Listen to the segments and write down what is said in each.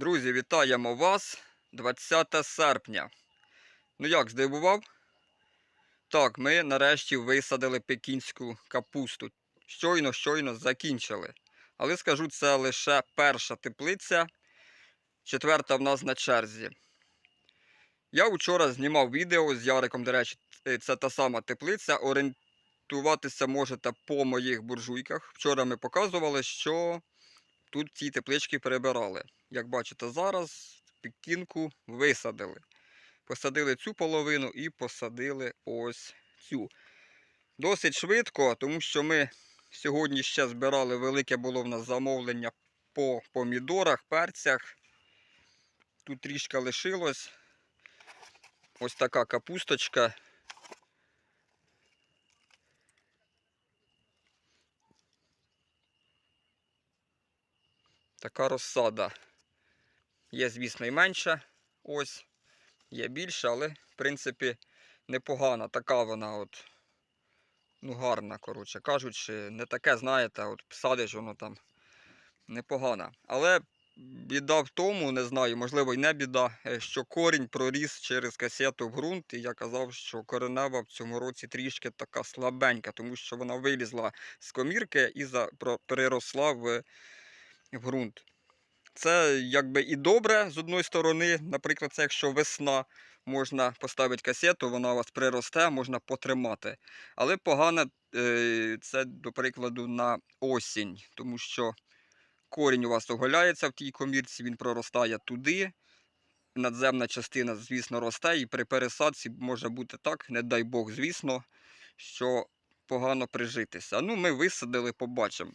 Друзі, вітаємо вас 20 серпня. Ну як, здивував? Так, ми нарешті висадили пекінську капусту. Щойно, щойно закінчили. Але скажу, це лише перша теплиця, четверта в нас на черзі. Я вчора знімав відео з Яриком, до речі, е, це та сама теплиця. Орієнтуватися можете по моїх буржуйках. Вчора ми показували, що тут ці теплички перебирали. Як бачите, зараз пекінку висадили. Посадили цю половину і посадили ось цю. Досить швидко, тому що ми сьогодні ще збирали велике було в нас замовлення по помідорах, перцях. Тут трішки лишилось. Ось така капусточка. Така розсада. Є, звісно, і менша. Ось. Є більше, але, в принципі, непогана. Така вона от. Ну, гарна, коротше кажучи, не таке, знаєте, от садиш воно там непогана. Але біда в тому, не знаю, можливо, і не біда, е, що корінь проріс через касету в ґрунт. І я казав, що коренева в цьому році трішки така слабенька, тому що вона вилізла з комірки і переросла в, в ґрунт. Це якби і добре з одної сторони, наприклад, це якщо весна, можна поставити касету, вона у вас приросте, можна потримати. Але погано е, це, до прикладу, на осінь, тому що корінь у вас оголяється в тій комірці, він проростає туди. Надземна частина, звісно, росте, і при пересадці може бути так, не дай Бог, звісно, що погано прижитися. Ну, ми висадили, побачимо.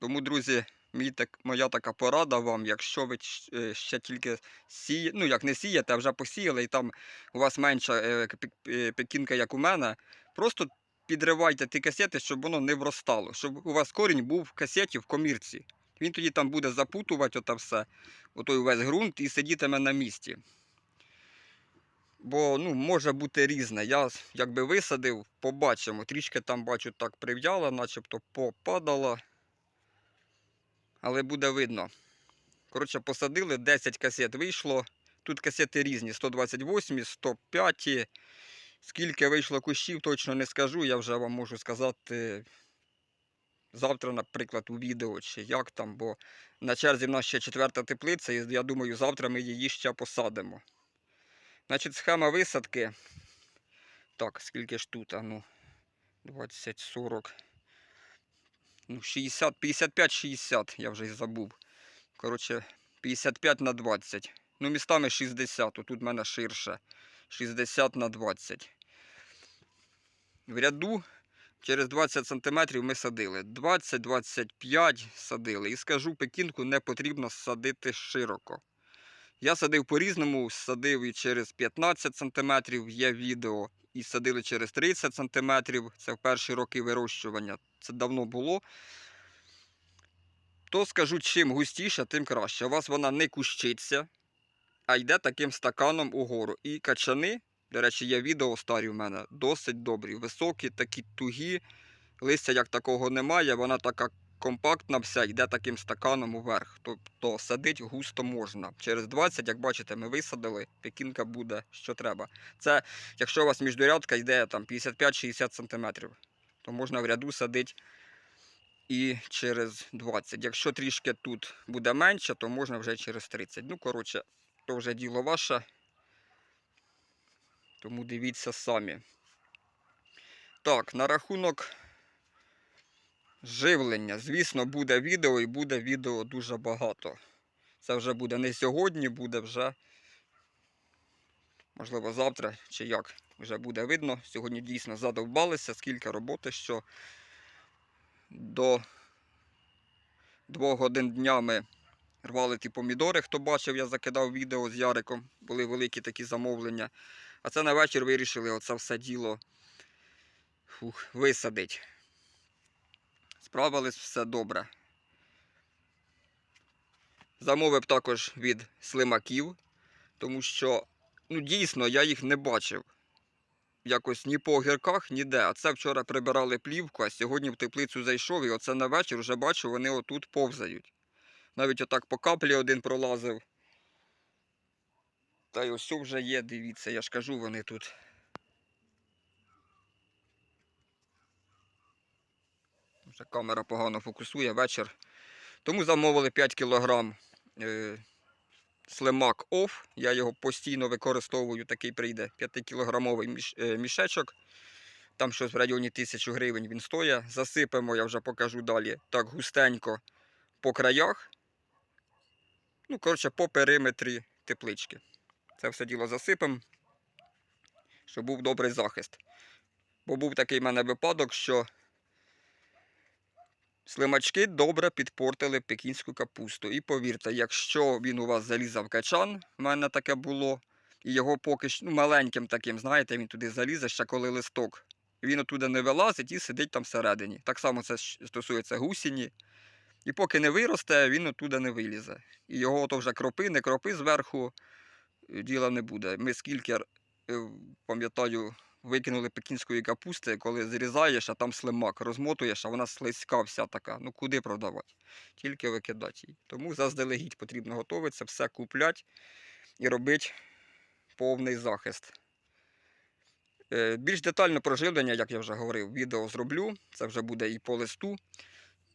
Тому, друзі, мій так, моя така порада вам, якщо ви е, ще тільки сіє, ну як не сієте, а вже посіяли, і там у вас менша е, пекінка, як у мене, просто підривайте ті касети, щоб воно не вростало, щоб у вас корінь був в касеті в комірці. Він тоді там буде запутувати оте все, отой весь ґрунт і сидітиме на місці. Бо ну, може бути різне. Я якби висадив, побачимо. Трішки там бачу так прив'яла, начебто попадала. Але буде видно. Коротше, посадили, 10 касет вийшло. Тут касети різні: 128, 105. Скільки вийшло кущів, точно не скажу. Я вже вам можу сказати завтра, наприклад, у відео чи як там, бо на черзі в нас ще четверта теплиця, і я думаю, завтра ми її ще посадимо. Значить, схема висадки. Так, скільки ж тут? А ну, 20, 40. Ну, 60, 55-60, я вже й забув. Коротше, 55 на 20. Ну, містами 60, тут в мене ширше. 60 на 20. В ряду через 20 см ми садили. 20-25 садили. І скажу, пекінку не потрібно садити широко. Я садив по-різному, садив і через 15 см, є відео, і садили через 30 см. Це в перші роки вирощування. Це давно було. То скажу, чим густіше, тим краще. У вас вона не кущиться, а йде таким стаканом угору. І качани, до речі, є відео старі в мене, досить добрі, високі, такі тугі. Листя як такого немає, вона така компактна вся, йде таким стаканом уверх. Тобто садить густо можна. Через 20, як бачите, ми висадили, пекінка буде, що треба. Це якщо у вас міждурядка йде 55-60 см, то можна в ряду садити і через 20. Якщо трішки тут буде менше, то можна вже через 30. Ну, коротше, то вже діло ваше. Тому дивіться самі. Так, на рахунок живлення. Звісно, буде відео і буде відео дуже багато. Це вже буде не сьогодні, буде вже, можливо, завтра чи як. Вже буде видно. Сьогодні дійсно задовбалися, скільки роботи, що до двох годин дня ми рвали ті помідори. Хто бачив, я закидав відео з Яриком. Були великі такі замовлення. А це на вечір вирішили оце все діло фух, висадить. Справились все добре. Замовив також від слимаків, тому що ну, дійсно я їх не бачив. Якось ні по огірках, ніде. А це вчора прибирали плівку, а сьогодні в теплицю зайшов і оце на вечір вже бачу, вони отут повзають. Навіть отак по каплі один пролазив. Та й ось вже є, дивіться, я ж кажу, вони тут. Вже камера погано фокусує вечір. Тому замовили 5 кг е, слимак оф. Я його постійно використовую, такий прийде 5-кілограмовий е, мішечок. Там щось в районі 1000 гривень він стоїть. Засипемо, я вже покажу далі. Так густенько по краях. Ну, коротше, по периметрі теплички. Це все діло засипемо, щоб був добрий захист. Бо був такий в мене випадок, що слимачки добре підпортили пекінську капусту. І повірте, якщо він у вас залізав качан, в мене таке було, і його поки що ну, маленьким таким, знаєте, він туди залізе, ще коли листок. Він отуди не вилазить і сидить там всередині. Так само це стосується гусіні. І поки не виросте, він оттуда не вилізе. І його то вже кропи, не кропи зверху е, діла не буде. Ми скільки, е, пам'ятаю, викинули пекінської капусти, коли зрізаєш, а там слимак, розмотуєш, а вона слизька вся така. Ну куди продавати? Тільки викидати її. Тому заздалегідь потрібно готуватися, все купляти і робити повний захист. Е, Більш детально про живлення, як я вже говорив, відео зроблю. Це вже буде і по листу,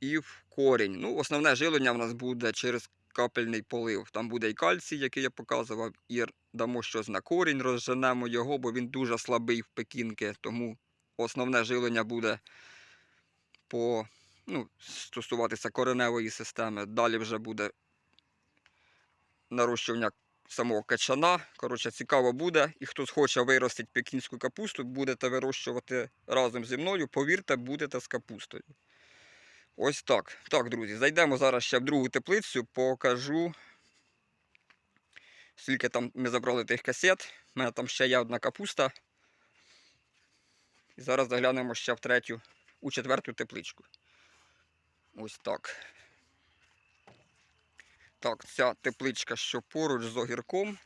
і в корінь. Ну, основне живлення в нас буде через капельний полив. Там буде і кальцій, який я показував, і дамо щось на корінь, розженемо його, бо він дуже слабий в пекінки. Тому основне живлення буде по, ну, стосуватися кореневої системи. Далі вже буде нарощування самого качана. Коротше, цікаво буде. І хто хоче виростити пекінську капусту, будете вирощувати разом зі мною, повірте, будете з капустою. Ось так. Так, друзі, зайдемо зараз ще в другу теплицю, покажу. Скільки там ми забрали тих касет. У мене там ще є одна капуста. І зараз заглянемо ще в третю, у четверту тепличку. Ось так. Так, ця тепличка, що поруч з огірком.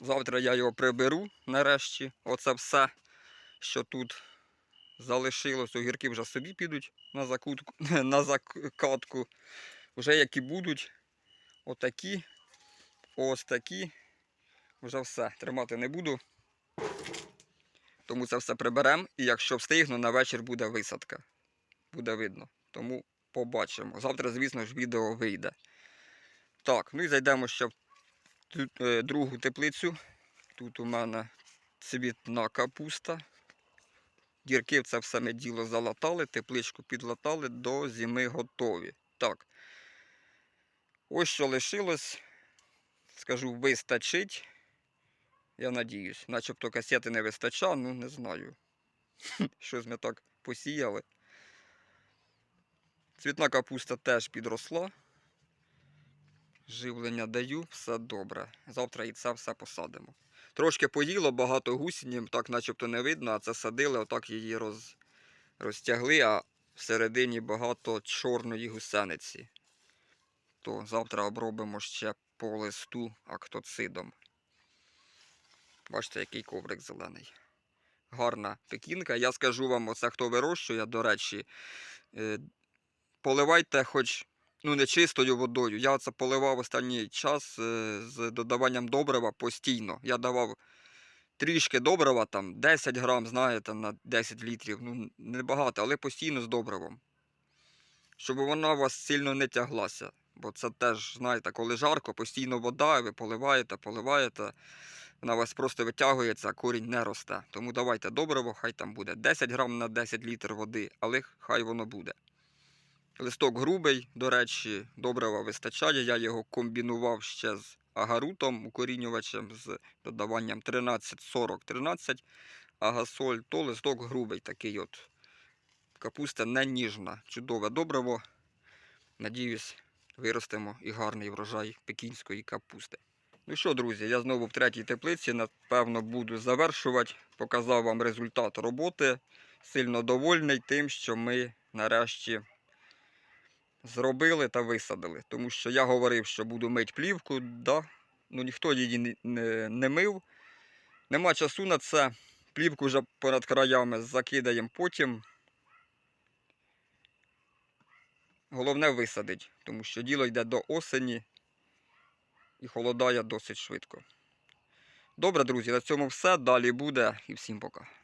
Завтра я його приберу нарешті. Оце все, що тут залишилось. Огірки вже собі підуть на, закутку, на закатку. Вже які будуть, отакі, ось такі. Вже все. Тримати не буду. Тому це все приберемо. І якщо встигну, на вечір буде висадка. Буде видно. Тому побачимо. Завтра, звісно ж, відео вийде. Так, ну і зайдемо ще в е, другу теплицю. Тут у мене цвітна капуста. Дірки в це все ми діло залатали, тепличку підлатали, до зими готові. Так. Ось що лишилось. Скажу, вистачить. Я надіюсь. Начебто касети не вистачає, ну не знаю. Щось ми так посіяли. Цвітна капуста теж підросла. Живлення даю, все добре. Завтра і це все посадимо. Трошки поїло, багато гусінів, так начебто не видно, а це садили, отак її роз... розтягли, а всередині багато чорної гусениці. То завтра обробимо ще по листу актоцидом. Бачите, який коврик зелений. Гарна пекінка. Я скажу вам, оце хто вирощує, до речі, е, поливайте хоч ну, не чистою водою. Я це поливав останній час е, з додаванням добрива постійно. Я давав трішки добрива, там 10 грам, знаєте, на 10 літрів. Ну, небагато, але постійно з добривом. Щоб вона у вас сильно не тяглася. Бо це теж, знаєте, коли жарко, постійно вода, ви поливаєте, поливаєте. Вона вас просто витягується, корінь не росте. Тому давайте добриво, хай там буде 10 грам на 10 літр води, але хай воно буде. Листок грубий, до речі, добрива вистачає. Я його комбінував ще з агарутом, укорінювачем з додаванням 13-40-13 агасоль, то листок грубий такий от. Капуста не ніжна, чудове добриво. Надіюсь, виростемо і гарний врожай пекінської капусти. Ну що, друзі, я знову в третій теплиці, напевно, буду завершувати. Показав вам результат роботи. Сильно довольний тим, що ми нарешті зробили та висадили. Тому що я говорив, що буду мити плівку, да? ну ніхто її не, не, не мив. Нема часу на це. Плівку вже понад краями закидаємо потім. Головне висадить, тому що діло йде до осені і холодає досить швидко. Добре, друзі, на цьому все. Далі буде і всім пока.